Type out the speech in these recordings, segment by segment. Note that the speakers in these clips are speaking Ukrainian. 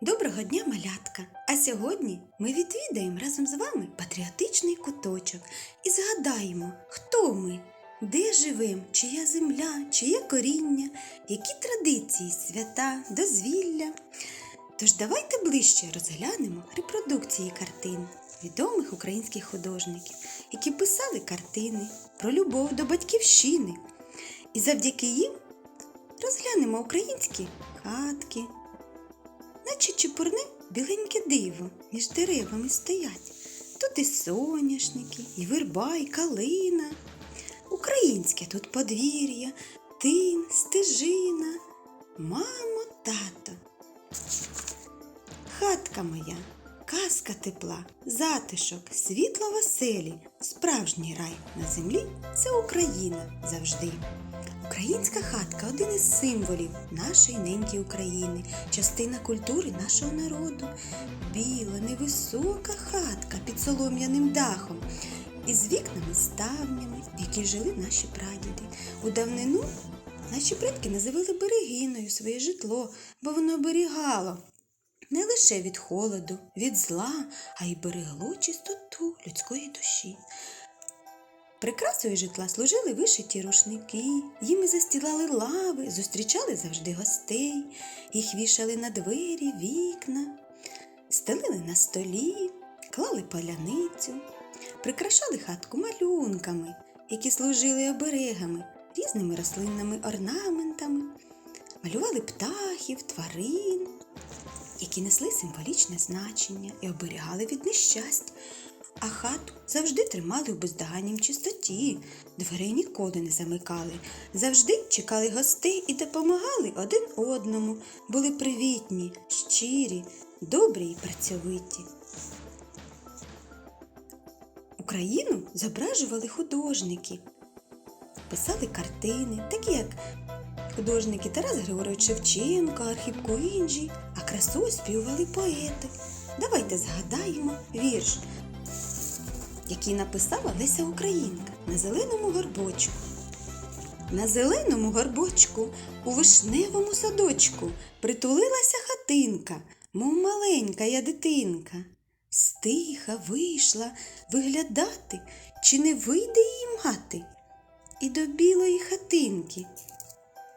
Доброго дня, малятка! А сьогодні ми відвідаємо разом з вами патріотичний куточок і згадаємо, хто ми, де живемо, чия земля, чиє коріння, які традиції, свята, дозвілля. Тож давайте ближче розглянемо репродукції картин відомих українських художників, які писали картини про любов до батьківщини. І завдяки їм розглянемо українські хатки, наче чепурне біленьке диво між деревами стоять. Тут і соняшники, і верба, і калина. Українське тут подвір'я, тин, стежина, мамо, тато. Хатка моя, казка тепла, затишок, світло веселі, справжній рай на землі це Україна завжди. Українська хатка один із символів нашої неньки України, частина культури нашого народу. Біла, невисока хатка під солом'яним дахом, із вікнами ставнями, в яких жили наші прадіди. У давнину наші предки називали берегиною своє житло, бо воно оберігало не лише від холоду, від зла, а й берегло чистоту людської душі. Прикрасою житла служили вишиті рушники, їми застілали лави, зустрічали завжди гостей, їх вішали на двері, вікна, стелили на столі, клали паляницю, прикрашали хатку малюнками, які служили оберегами, різними рослинними орнаментами, малювали птахів, тварин, які несли символічне значення і оберігали від нещасть. А хату завжди тримали в бездоганнім чистоті, дверей ніколи не замикали, завжди чекали гостей і допомагали один одному, були привітні, щирі, добрі і працьовиті. Україну зображували художники, писали картини, такі як художники Тарас Григорович Шевченко, Архіп Куінджі, а красу оспівували поети. Давайте згадаємо вірш який написала Леся Українка на зеленому горбочку. На зеленому горбочку у вишневому садочку притулилася хатинка, мов маленька я дитинка. Стиха вийшла виглядати, чи не вийде її мати. І до білої хатинки.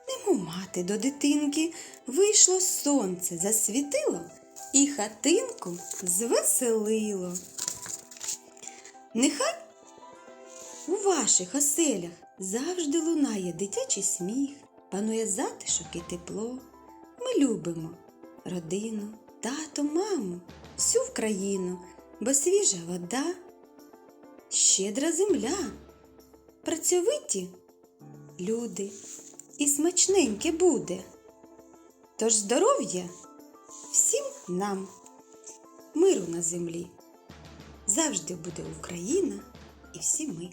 Немов мати до дитинки вийшло сонце, засвітило і хатинку звеселило. Нехай у ваших оселях завжди лунає дитячий сміх, панує затишок і тепло. Ми любимо родину, тато, маму, всю в країну, бо свіжа вода, щедра земля, працьовиті люди і смачненьке буде. Тож здоров'я всім нам, миру на землі завжди буде Україна і всі ми.